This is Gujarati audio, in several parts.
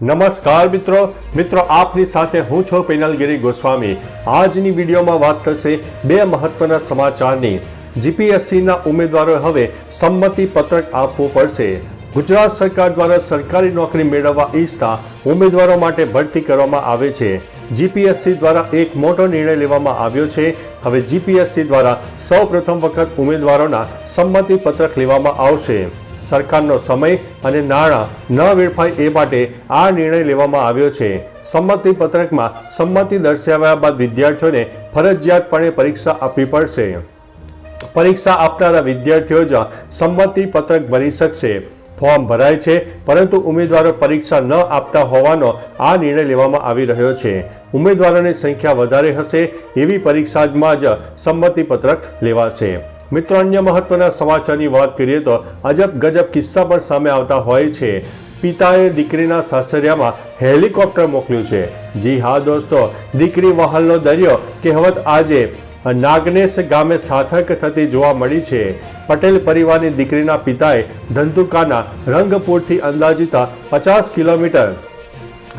નમસ્કાર મિત્રો. મિત્રો, આપની સાથે હું છું પેનલગીરી ગોસ્વામી. આજની વિડીયોમાં વાત થશે બે મહત્વના સમાચારની. જીપીએસસીના ઉમેદવારોએ હવે સંમતિ પત્રક આપવું પડશે. ગુજરાત સરકાર દ્વારા સરકારી નોકરી મેળવવા ઈચ્છતા ઉમેદવારો માટે ભરતી કરવામાં આવે છે. જીપીએસસી દ્વારા એક મોટો નિર્ણય લેવામાં આવ્યો છે. હવે જીપીએસસી દ્વારા સૌ વખત ઉમેદવારોના સંમતિ પત્રક લેવામાં આવશે. સરકારનો સમય અને નાણાં ન વેડફાય એ માટે આ નિર્ણય લેવામાં આવ્યો છે. સંમતિ પત્રકમાં સંમતિ દર્શાવ્યા બાદ વિદ્યાર્થીઓને ફરજિયાતપણે પરીક્ષા આપવી પડશે. પરીક્ષા આપનારા વિદ્યાર્થીઓ જ સંમતિ પત્રક ભરી શકશે. ફોર્મ ભરાય છે, પરંતુ ઉમેદવારો પરીક્ષા ન આપતા હોવાનો આ નિર્ણય લેવામાં આવી રહ્યો છે. ઉમેદવારોની સંખ્યા વધારે હશે, એવી પરીક્ષામાં જ સંમતિ પત્રક લેવાશે. મિત્રો, અન્ય મહત્વના સમાચારની વાત કરીએ તો અજબ ગજબ કિસ્સા પણ સામે આવતા હોય છે. પિતાએ દીકરીના સાસરિયામાં હેલિકોપ્ટર મોકલ્યું છે. જી હા, દોસ્તો, દીકરી વહાલનો દરિયો કહેવત આજે નાગનેશ ગામે સાર્થક થતી જોવા મળી છે. પટેલ પરિવારની દીકરીના પિતાએ ધંધુકાના રંગપુરથી અંદાજીતા પચાસ કિલોમીટર.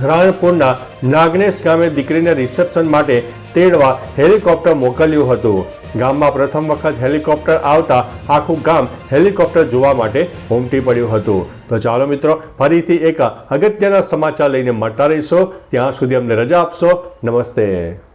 રાણપુરના નાગનેશ ગામે દીકરીને રિસેપ્શન માટે તેડવા હેલિકોપ્ટર મોકલ્યું હતું. ગામમાં પ્રથમ વખત હેલિકોપ્ટર આવતા આખું ગામ હેલિકોપ્ટર જોવા માટે ઉમટી પડ્યું હતું. તો ચાલો મિત્રો, ફરીથી એક અગત્યના સમાચાર લઈને મળતા રહીશો. ત્યાં સુધી અમને રજા આપશો. નમસ્તે.